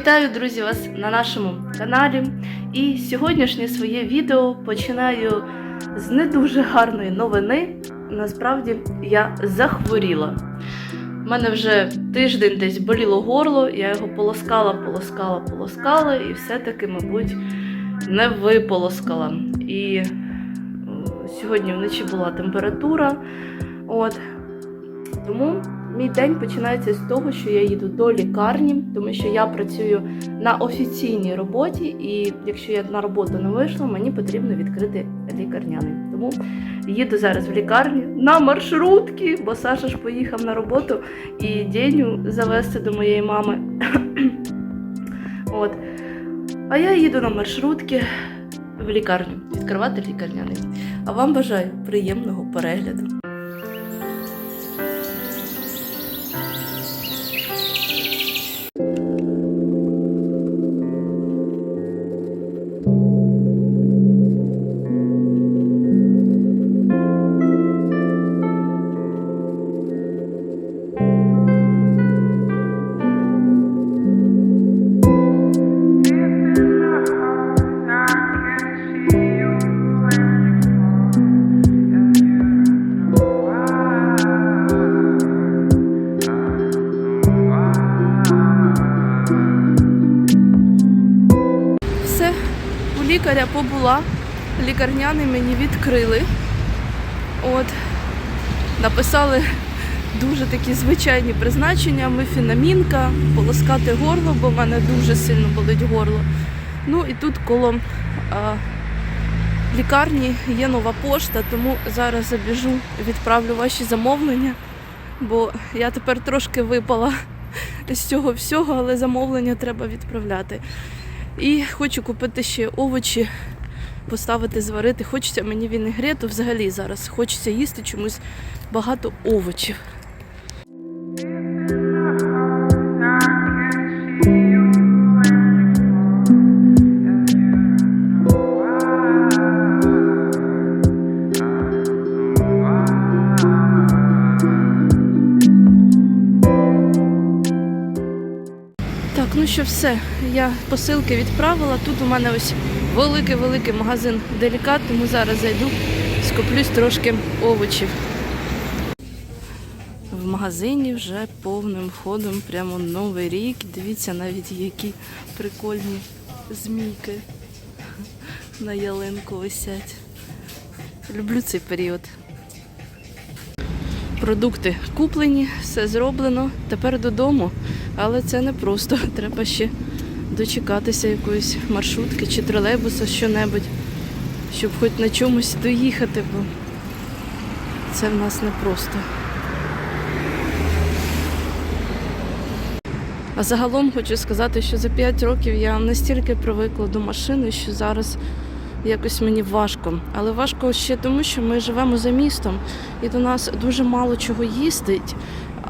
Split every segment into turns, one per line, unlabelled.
Вітаю, друзі, вас на нашому каналі. І сьогоднішнє своє відео починаю з не дуже гарної новини. Насправді я захворіла. У мене вже тиждень десь боліло горло, я його полоскала, полоскала, полоскала, і все-таки, мабуть, не виполоскала. І е, сьогодні вночі була температура. От. Тому мій день починається з того, що я їду до лікарні, тому що я працюю на офіційній роботі, і якщо я на роботу не вийшла, мені потрібно відкрити лікарняний. Тому їду зараз в лікарню на маршрутки, бо Саша ж поїхав на роботу і Деню завести до моєї мами. От. А я їду на маршрутки в лікарню, відкривати лікарняний. А вам бажаю приємного перегляду. Лікаря побула. Лікарняний мені відкрили. От. Написали дуже такі звичайні призначення. Мифінамінка, полоскати горло, бо в мене дуже сильно болить горло. Ну і тут коло а, лікарні є нова пошта, тому зараз забіжу, відправлю ваші замовлення, бо я тепер трошки випала з цього всього, але замовлення треба відправляти. І хочу купити ще овочі, поставити, зварити. Хочеться мені вінегрету взагалі зараз. Хочеться їсти чомусь багато овочів. Все, я посилки відправила. Тут у мене ось великий-великий магазин делікат, тому зараз зайду, скуплюсь трошки овочів. В магазині вже повним ходом, прямо новий рік. Дивіться навіть які прикольні змійки на ялинку висять. Люблю цей період. Продукти куплені, все зроблено. Тепер додому. Але це не просто. Треба ще дочекатися якоїсь маршрутки чи тролейбуса, що-небудь, щоб хоч на чомусь доїхати, бо це в нас не просто. А загалом хочу сказати, що за 5 років я настільки привикла до машини, що зараз якось мені важко. Але важко ще тому, що ми живемо за містом, і до нас дуже мало чого їздить,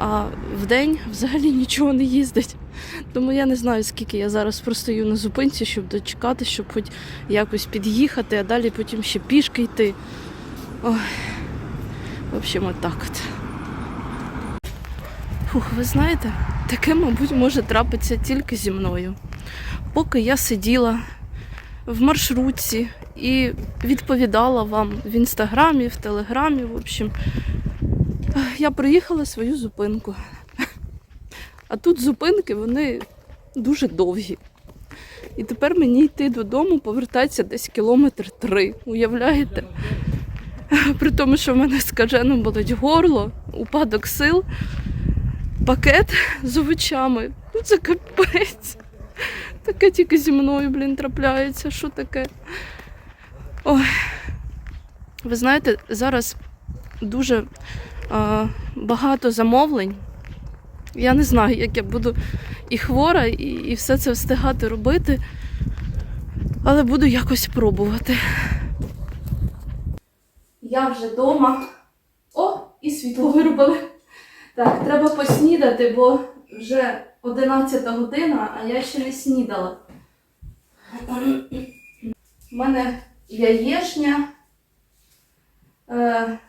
а вдень взагалі нічого не їздить. Тому я не знаю, скільки я зараз простою на зупинці, щоб дочекати, щоб хоч якось під'їхати, а далі потім ще пішки йти. Ой. В общем, отак от. Фух, ви знаєте, таке, мабуть, може трапитися тільки зі мною. Поки я сиділа в маршрутці і відповідала вам в інстаграмі, в телеграмі, в общем, я проїхала свою зупинку. А тут зупинки, вони дуже довгі. І тепер мені йти додому, повертатися десь кілометр три. Уявляєте? При тому, що в мене скажено болить горло, упадок сил, пакет з овочами. Ну це капець. Таке тільки зі мною, блін, трапляється. Що таке? Ой. Ви знаєте, зараз дуже багато замовлень. Я не знаю, як я буду і хвора, і, і все це встигати робити, але буду якось пробувати. Я вже вдома. О, і світло вирубали. Так, треба поснідати, бо вже 11 година, а я ще не снідала. У мене яєшня, е,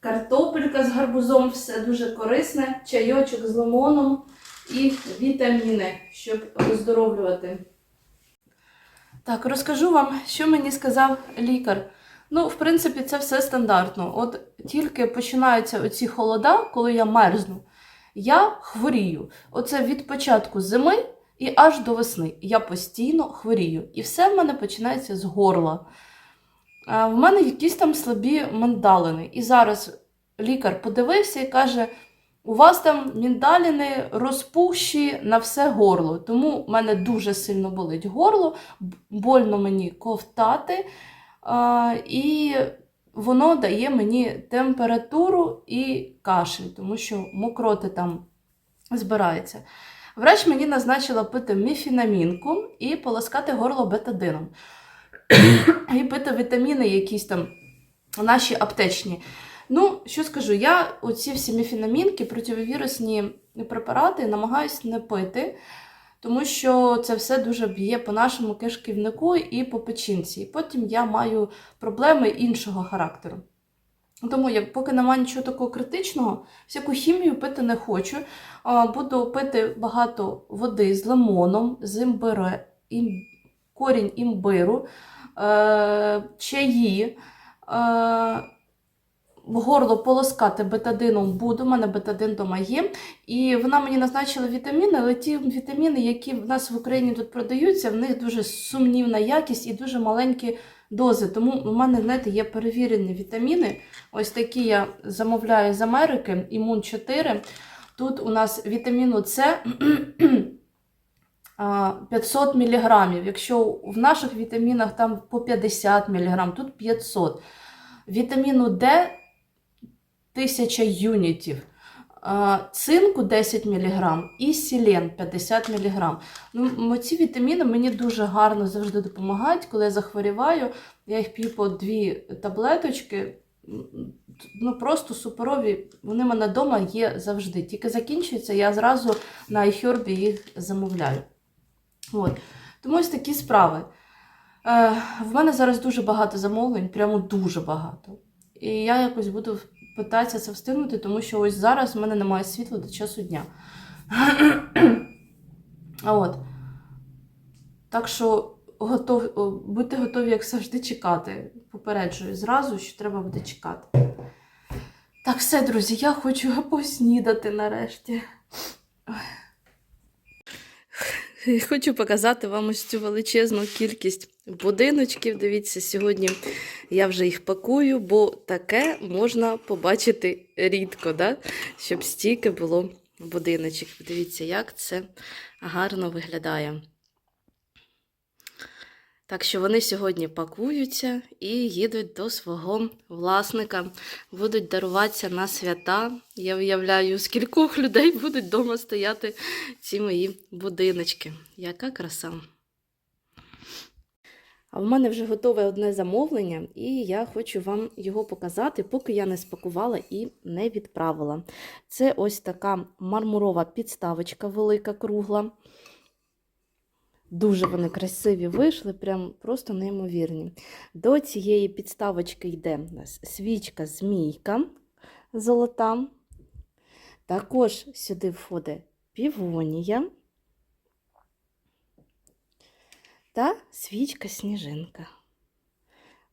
картопелька з гарбузом, все дуже корисне, чайочок з лимоном і вітаміни, щоб оздоровлювати. Так, розкажу вам, що мені сказав лікар. Ну, в принципі, це все стандартно. От тільки починаються оці холода, коли я мерзну, я хворію. Оце від початку зими і аж до весни. Я постійно хворію. І все в мене починається з горла. В мене якісь там слабі мандалини. І зараз лікар подивився і каже: у вас там міндаліни розпущі на все горло. Тому в мене дуже сильно болить горло, больно мені ковтати, і воно дає мені температуру і кашель, тому що мокроти там збирається. Врач мені назначила пити міфінамінку і полоскати горло бетадином. і пити вітаміни якісь там наші аптечні. Ну, що скажу, я оці всі міфінамінки, противовірусні препарати намагаюся не пити, тому що це все дуже б'є по нашому кишківнику і по печінці. І потім я маю проблеми іншого характеру. Тому, як поки немає нічого такого критичного, всяку хімію пити не хочу. Буду пити багато води з лимоном, з імбире, ім, корінь імбиру, чаї. Е, горло полоскати бетадином буду, у мене бетадин дома є. І вона мені назначила вітаміни, але ті вітаміни, які в нас в Україні тут продаються, в них дуже сумнівна якість і дуже маленькі дози. Тому у мене, знаєте, є перевірені вітаміни. Ось такі я замовляю з Америки, імун 4. Тут у нас вітаміну С 500 мг. Якщо в наших вітамінах там по 50 мг, тут 500. Вітаміну Д 1000 юнітів. Цинку 10 мг і сілен 50 мг. Ну, ці вітаміни мені дуже гарно завжди допомагають. Коли я захворіваю, я їх п'ю по дві таблеточки. Ну, просто суперові. Вони в мене вдома є завжди. Тільки закінчується, я зразу на iHerb їх замовляю. От. Тому ось такі справи. Е, в мене зараз дуже багато замовлень, прямо дуже багато. І я якось буду питатися це встигнути, тому що ось зараз в мене немає світла до часу дня. От. Так що готов, будьте готові, як завжди, чекати. Попереджую зразу, що треба буде чекати. Так, все, друзі, я хочу поснідати нарешті. Хочу показати вам ось цю величезну кількість будиночків. Дивіться, сьогодні я вже їх пакую, бо таке можна побачити рідко, да? щоб стільки було будиночок. Дивіться, як це гарно виглядає. Так що вони сьогодні пакуються і їдуть до свого власника, будуть даруватися на свята. Я уявляю, з кількох людей будуть вдома стояти ці мої будиночки. Яка краса! А в мене вже готове одне замовлення, і я хочу вам його показати, поки я не спакувала і не відправила. Це ось така мармурова підставочка велика, кругла. Дуже вони красиві вийшли, прям просто неймовірні. До цієї підставочки йде у нас свічка змійка золота. Також сюди входить півонія та свічка сніжинка.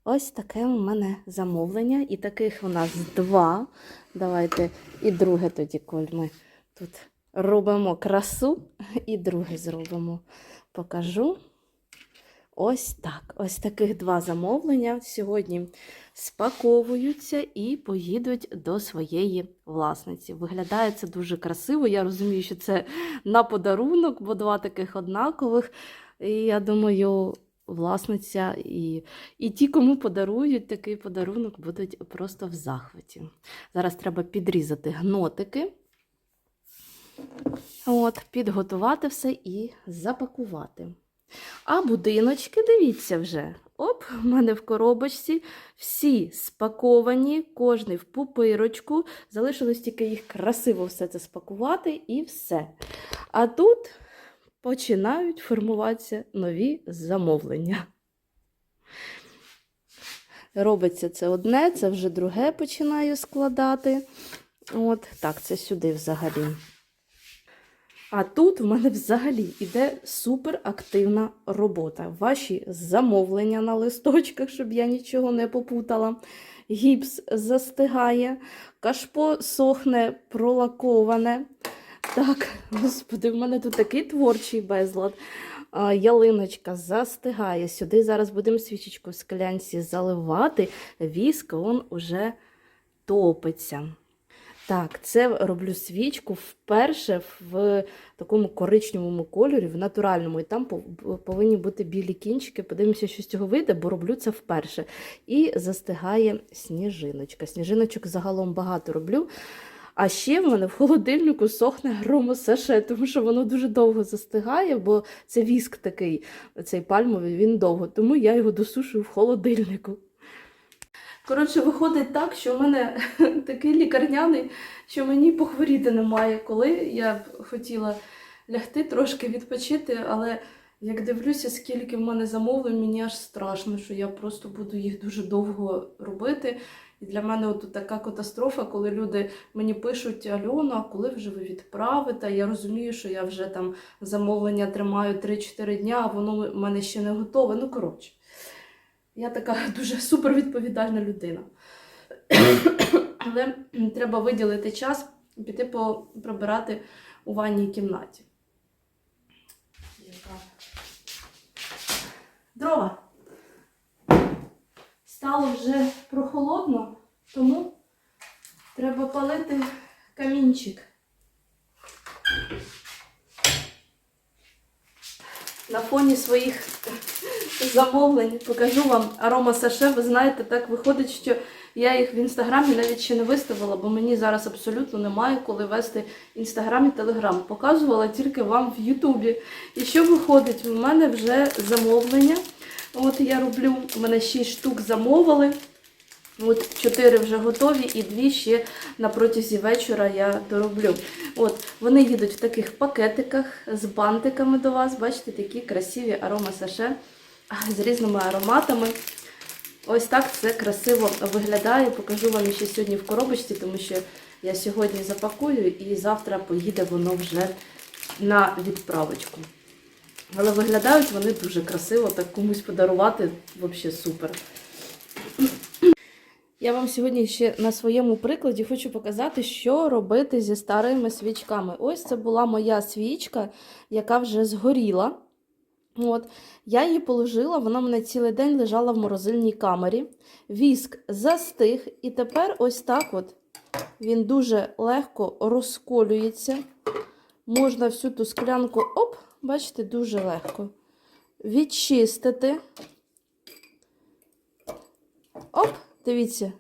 Ось таке у мене замовлення. І таких у нас два. Давайте і друге тоді, коль ми тут робимо красу, і друге зробимо. Покажу. Ось так. Ось таких два замовлення сьогодні спаковуються і поїдуть до своєї власниці. Виглядає це дуже красиво. Я розумію, що це на подарунок, бо два таких однакових. І я думаю, власниця і, і ті, кому подарують такий подарунок, будуть просто в захваті. Зараз треба підрізати гнотики. От, підготувати все і запакувати. А будиночки, дивіться вже. Оп, в мене в коробочці всі спаковані, кожний в пупирочку. Залишилось тільки їх красиво все це спакувати і все. А тут починають формуватися нові замовлення. Робиться це одне, це вже друге починаю складати. От, так, це сюди взагалі. А тут в мене взагалі іде суперактивна робота. Ваші замовлення на листочках, щоб я нічого не попутала. Гіпс застигає, кашпо сохне пролаковане. Так, господи, в мене тут такий творчий безлад. Ялиночка застигає. Сюди зараз будемо свічечку в склянці заливати. Віск він уже топиться. Так, це роблю свічку вперше в такому коричневому кольорі, в натуральному. І там повинні бути білі кінчики. Подивимося, що з цього вийде, бо роблю це вперше. І застигає сніжиночка. Сніжиночок загалом багато роблю. А ще в мене в холодильнику сохне громосаше, тому що воно дуже довго застигає, бо це віск такий, цей пальмовий, він довго, тому я його досушую в холодильнику. Коротше, виходить так, що в мене такий лікарняний, що мені похворіти немає, коли я б хотіла лягти трошки відпочити, але як дивлюся, скільки в мене замовлень, мені аж страшно, що я просто буду їх дуже довго робити. І для мене от така катастрофа, коли люди мені пишуть Альона, коли вже ви відправите? Я розумію, що я вже там замовлення тримаю 3-4 дня, а воно в мене ще не готове. Ну, коротше, я така дуже супервідповідальна людина. Але треба виділити час і піти по- прибирати у ванній кімнаті. Дрова. Стало вже прохолодно, тому треба палити камінчик. На фоні своїх замовлень покажу вам арома саше. Ви знаєте, так виходить, що я їх в інстаграмі навіть ще не виставила, бо мені зараз абсолютно немає коли вести інстаграм і телеграм. Показувала тільки вам в Ютубі. І що виходить? У мене вже замовлення. От я роблю, у мене 6 штук замовили. От 4 вже готові, і дві ще на протязі вечора я дороблю. От вони їдуть в таких пакетиках з бантиками до вас. Бачите, такі красиві арома саше з різними ароматами. Ось так це красиво виглядає. Покажу вам ще сьогодні в коробочці, тому що я сьогодні запакую і завтра поїде воно вже на відправочку. Але виглядають вони дуже красиво, так комусь подарувати взагалі супер. Я вам сьогодні ще на своєму прикладі хочу показати, що робити зі старими свічками. Ось це була моя свічка, яка вже згоріла. От, я її положила, вона в мене цілий день лежала в морозильній камері. Віск застиг, і тепер ось так от він дуже легко розколюється. Можна всю ту склянку, оп, бачите, дуже легко відчистити. Оп, дивіться,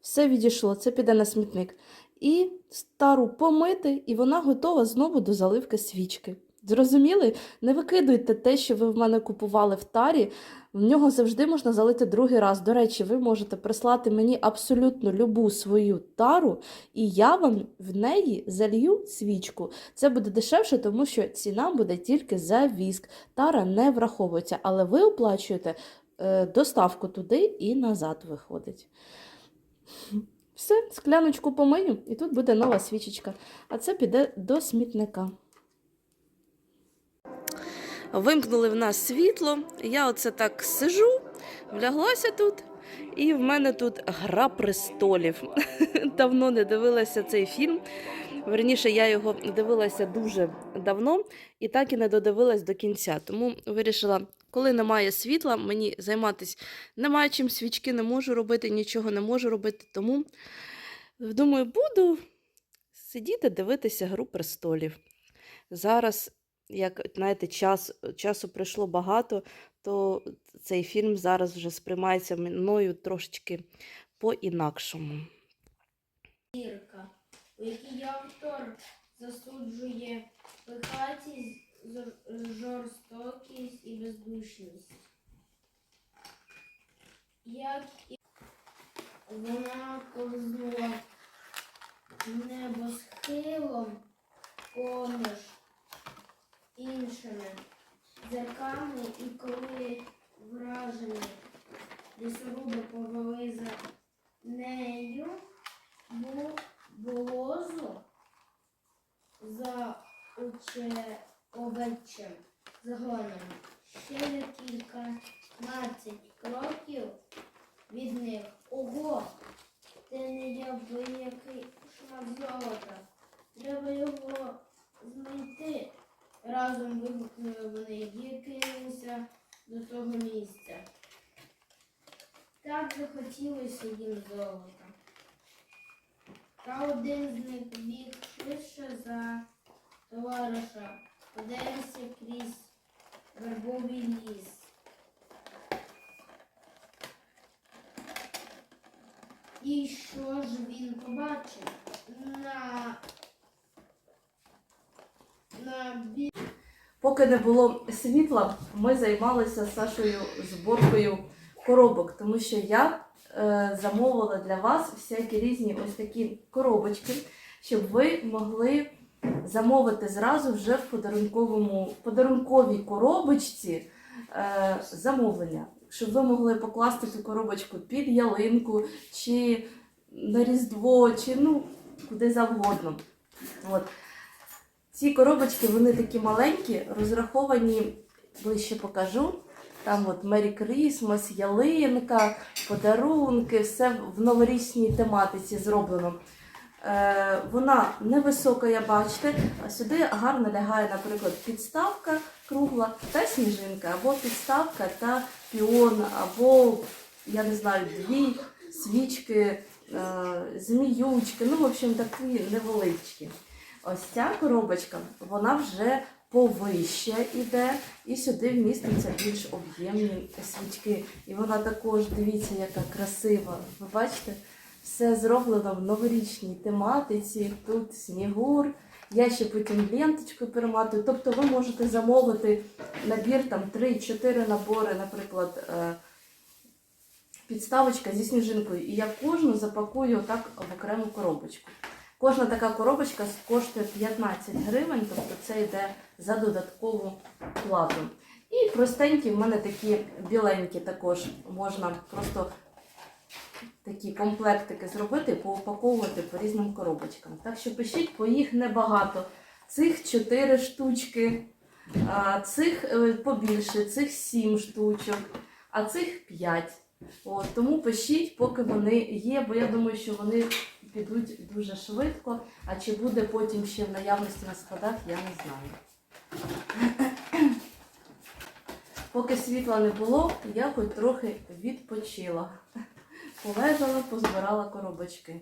все відійшло, це піде на смітник. І стару помити, і вона готова знову до заливки свічки. Зрозуміли? Не викидуйте те, що ви в мене купували в тарі. В нього завжди можна залити другий раз. До речі, ви можете прислати мені абсолютно любу свою тару, і я вам в неї залью свічку. Це буде дешевше, тому що ціна буде тільки за віск. Тара не враховується, але ви оплачуєте е, доставку туди і назад виходить. Все, скляночку помию, і тут буде нова свічечка. А це піде до смітника. Вимкнули в нас світло. Я оце так сижу, вляглася тут, і в мене тут гра престолів. Давно не дивилася цей фільм. Верніше, я його дивилася дуже давно і так і не додивилась до кінця. Тому вирішила, коли немає світла, мені займатися немає чим свічки не можу робити, нічого не можу робити. Тому думаю, буду сидіти, дивитися гру престолів. Зараз як знаєте, час, часу пройшло багато, то цей фільм зараз вже сприймається мною трошечки по-інакшому.
Зірка, у якій автор засуджує пихатість, жорстокість і бездушність. Як і вона ковзнула і коли вражені лісоруби повели за нею, бу- булозу за овоче, овечем загоном. Ще за кільканадцять кроків від них. Ого! Це не який шмат золота. Треба його знайти. Разом вигукнули вони і кинулися до того місця. Так захотілося їм золота. Та один з них біг швидше за товариша, подивився крізь вербовий ліс. І що ж він побачив? На, на бі...
Поки не було світла, ми займалися Сашою зборкою коробок, тому що я е, замовила для вас всякі різні ось такі коробочки, щоб ви могли замовити зразу вже в подарунковому подарунковій коробочці е, замовлення, щоб ви могли покласти цю коробочку під ялинку чи на Різдво, чи ну куди завгодно. От. Ці коробочки вони такі маленькі, розраховані, ближче покажу. Там от Merry Christmas, ялинка, подарунки, все в новорічній тематиці зроблено. Е, вона невисока, я бачите, а сюди гарно лягає, наприклад, підставка кругла та сніжинка, або підставка та піон, або, я не знаю, дві свічки, е, зміючки, ну, в общем, такі невеличкі. Ось ця коробочка, вона вже повище іде, і сюди вмістяться більш об'ємні свічки. І вона також, дивіться, яка красива. Ви бачите, все зроблено в новорічній тематиці. Тут снігур. Я ще потім ленточкою перематую. Тобто ви можете замовити набір там 3-4 набори, наприклад, е, підставочка зі сніжинкою. І я кожну запакую отак в окрему коробочку. Кожна така коробочка коштує 15 гривень, тобто це йде за додаткову плату. І простенькі в мене такі біленькі також можна просто такі комплектики зробити і поупаковувати по різним коробочкам. Так що пишіть, бо їх небагато. Цих 4 штучки, цих е, побільше, цих 7 штучок, а цих 5. От, тому пишіть, поки вони є, бо я думаю, що вони підуть дуже швидко, а чи буде потім ще в наявності на складах, я не знаю. Поки світла не було, я хоч трохи відпочила. Полежала, позбирала коробочки.